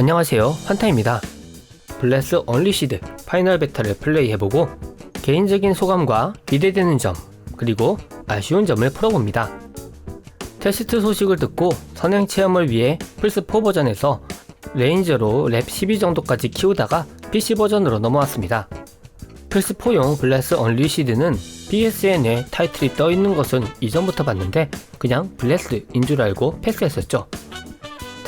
안녕하세요. 환타입니다. 블레스 언리시드 파이널 베타를 플레이해보고 개인적인 소감과 기대되는 점 그리고 아쉬운 점을 풀어봅니다. 테스트 소식을 듣고 선행 체험을 위해 플스4 버전에서 레인저로 랩 12 정도까지 키우다가 PC 버전으로 넘어왔습니다. 플스4용 블레스 언리시드는 PSN에 타이틀이 떠있는 것은 이전부터 봤는데 그냥 블레스인 줄 알고 패스했었죠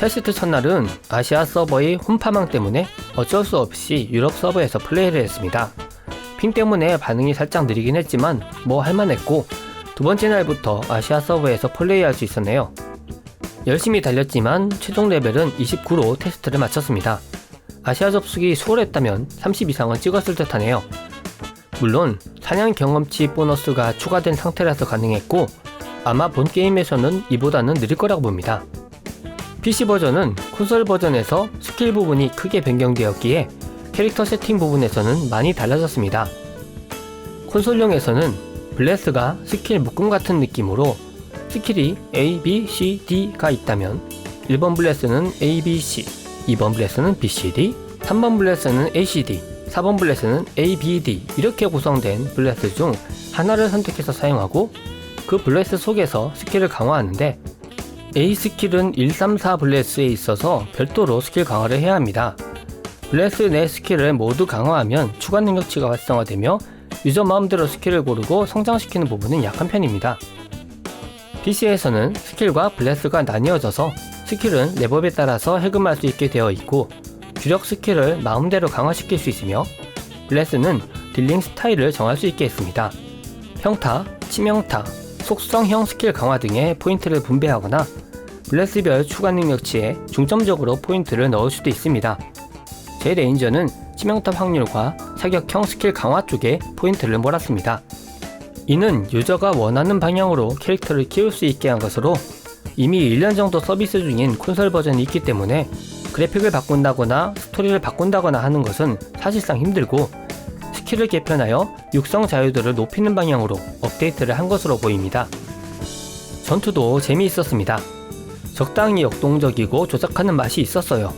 테스트 첫날은 아시아 서버의 홈파망 때문에 어쩔 수 없이 유럽 서버에서 플레이를 했습니다. 핑 때문에 반응이 살짝 느리긴 했지만 뭐 할만했고 두 번째 날부터 아시아 서버에서 플레이할 수 있었네요. 열심히 달렸지만 최종 레벨은 29로 테스트를 마쳤습니다. 아시아 접속이 수월했다면 30 이상은 찍었을 듯 하네요. 물론 사냥 경험치 보너스가 추가된 상태라서 가능했고 아마 본 게임에서는 이보다는 느릴 거라고 봅니다. PC 버전은 콘솔 버전에서 스킬 부분이 크게 변경되었기에 캐릭터 세팅 부분에서는 많이 달라졌습니다. 콘솔용에서는 블레스가 스킬 묶음 같은 느낌으로 스킬이 A, B, C, D가 있다면 1번 블레스는 A, B, C, 2번 블레스는 B, C, D, 3번 블레스는 A, C, D, 4번 블레스는 A, B, D 이렇게 구성된 블레스 중 하나를 선택해서 사용하고 그 블레스 속에서 스킬을 강화하는데 A 스킬은 134 블레스에 있어서 별도로 스킬 강화를 해야 합니다. 블레스 내 스킬을 모두 강화하면 추가 능력치가 활성화되며 유저 마음대로 스킬을 고르고 성장시키는 부분은 약한 편입니다. PC에서는 스킬과 블레스가 나뉘어져서 스킬은 레벨에 따라서 해금할 수 있게 되어 있고 주력 스킬을 마음대로 강화시킬 수 있으며 블레스는 딜링 스타일을 정할 수 있게 했습니다. 평타, 치명타, 속성형 스킬 강화 등의 포인트를 분배하거나 블레스별 추가 능력치에 중점적으로 포인트를 넣을 수도 있습니다. 제 레인저는 치명타 확률과 사격형 스킬 강화 쪽에 포인트를 몰았습니다. 이는 유저가 원하는 방향으로 캐릭터를 키울 수 있게 한 것으로 이미 1년 정도 서비스 중인 콘솔 버전이 있기 때문에 그래픽을 바꾼다거나 스토리를 바꾼다거나 하는 것은 사실상 힘들고 스킬을 개편하여 육성 자유도를 높이는 방향으로 업데이트를 한 것으로 보입니다. 전투도 재미있었습니다. 적당히 역동적이고 조작하는 맛이 있었어요.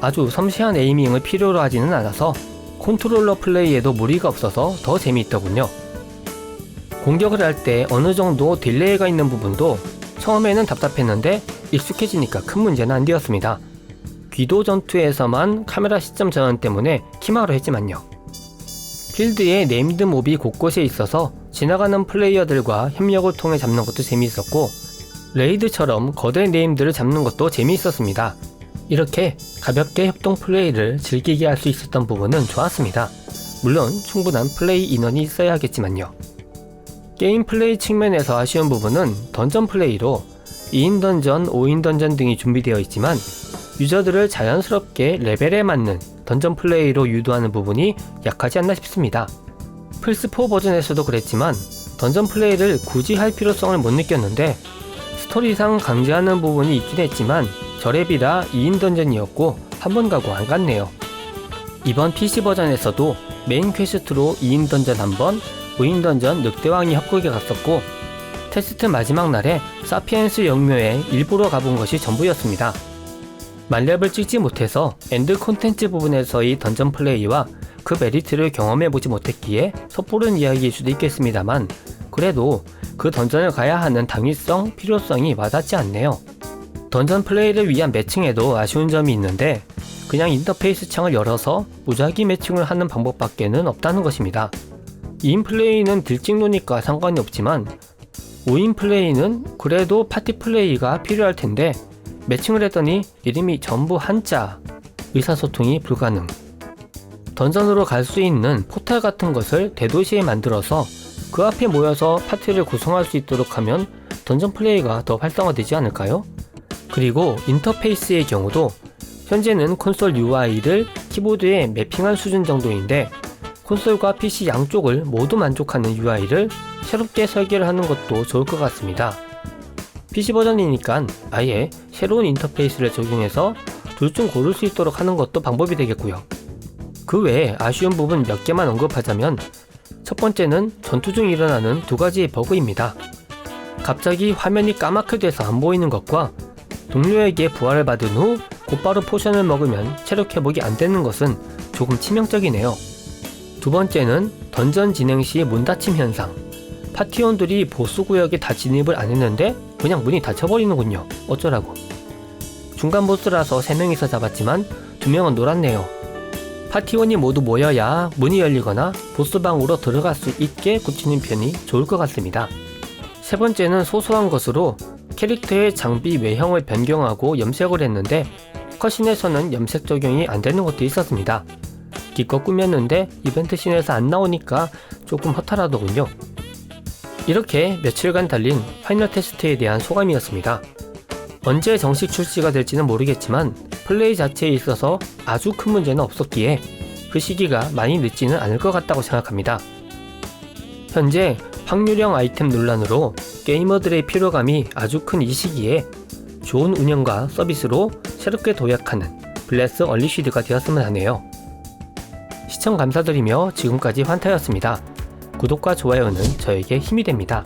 아주 섬세한 에이밍을 필요로 하지는 않아서 컨트롤러 플레이에도 무리가 없어서 더 재미있더군요. 공격을 할 때 어느 정도 딜레이가 있는 부분도 처음에는 답답했는데 익숙해지니까 큰 문제는 안 되었습니다. 귀도 전투에서만 카메라 시점 전환 때문에 키마로 했지만요. 필드에 네임드 몹이 곳곳에 있어서 지나가는 플레이어들과 협력을 통해 잡는 것도 재미있었고 레이드처럼 거대 네임들을 잡는 것도 재미있었습니다. 이렇게 가볍게 협동 플레이를 즐기게 할 수 있었던 부분은 좋았습니다. 물론 충분한 플레이 인원이 있어야겠지만요. 게임 플레이 측면에서 아쉬운 부분은 던전 플레이로 2인 던전, 5인 던전 등이 준비되어 있지만 유저들을 자연스럽게 레벨에 맞는 던전 플레이로 유도하는 부분이 약하지 않나 싶습니다. 플스4 버전에서도 그랬지만 던전 플레이를 굳이 할 필요성을 못 느꼈는데 스토리상 강제하는 부분이 있긴 했지만 저랩이라 2인 던전이었고 한 번 가고 안 갔네요. 이번 PC 버전에서도 메인 퀘스트로 2인 던전 한 번, 5인 던전 늑대왕이 협곡에 갔었고 테스트 마지막 날에 사피엔스 영묘에 일부러 가본 것이 전부였습니다. 만렙을 찍지 못해서 엔드 콘텐츠 부분에서의 던전 플레이와 그 메리트를 경험해보지 못했기에 섣부른 이야기일 수도 있겠습니다만 그래도 그 던전을 가야 하는 당위성, 필요성이 와닿지 않네요. 던전 플레이를 위한 매칭에도 아쉬운 점이 있는데 그냥 인터페이스 창을 열어서 무작위 매칭을 하는 방법밖에는 없다는 것입니다. 2인 플레이는 들찍노니까 상관이 없지만 5인 플레이는 그래도 파티 플레이가 필요할 텐데 매칭을 했더니 이름이 전부 한자 의사소통이 불가능 던전으로 갈 수 있는 포탈 같은 것을 대도시에 만들어서 그 앞에 모여서 파티를 구성할 수 있도록 하면 던전 플레이가 더 활성화되지 않을까요? 그리고 인터페이스의 경우도 현재는 콘솔 UI를 키보드에 매핑한 수준 정도인데 콘솔과 PC 양쪽을 모두 만족하는 UI를 새롭게 설계를 하는 것도 좋을 것 같습니다. PC 버전이니까 아예 새로운 인터페이스를 적용해서 둘 중 고를 수 있도록 하는 것도 방법이 되겠고요. 그 외에 아쉬운 부분 몇 개만 언급하자면 첫 번째는 전투 중 일어나는 두 가지의 버그입니다. 갑자기 화면이 까맣게 돼서 안 보이는 것과 동료에게 부활을 받은 후 곧바로 포션을 먹으면 체력 회복이 안 되는 것은 조금 치명적이네요. 두 번째는 던전 진행 시 문 닫힘 현상. 파티원들이 보스 구역에 다 진입을 안 했는데 그냥 문이 닫혀버리는군요. 어쩌라고. 중간 보스라서 3명이서 잡았지만 2명은 놀았네요. 파티원이 모두 모여야 문이 열리거나 보스방으로 들어갈 수 있게 굳히는 편이 좋을 것 같습니다. 세 번째는 소소한 것으로 캐릭터의 장비 외형을 변경하고 염색을 했는데 컷신에서는 염색 적용이 안 되는 것도 있었습니다. 기껏 꾸몄는데 이벤트 씬에서 안 나오니까 조금 허탈하더군요. 이렇게 며칠간 달린 파이널 테스트에 대한 소감이었습니다. 언제 정식 출시가 될지는 모르겠지만 플레이 자체에 있어서 아주 큰 문제는 없었기에 그 시기가 많이 늦지는 않을 것 같다고 생각합니다. 현재 확률형 아이템 논란으로 게이머들의 피로감이 아주 큰 이 시기에 좋은 운영과 서비스로 새롭게 도약하는 블레스 얼리쉬드가 되었으면 하네요. 시청 감사드리며 지금까지 환타였습니다. 구독과 좋아요는 저에게 힘이 됩니다.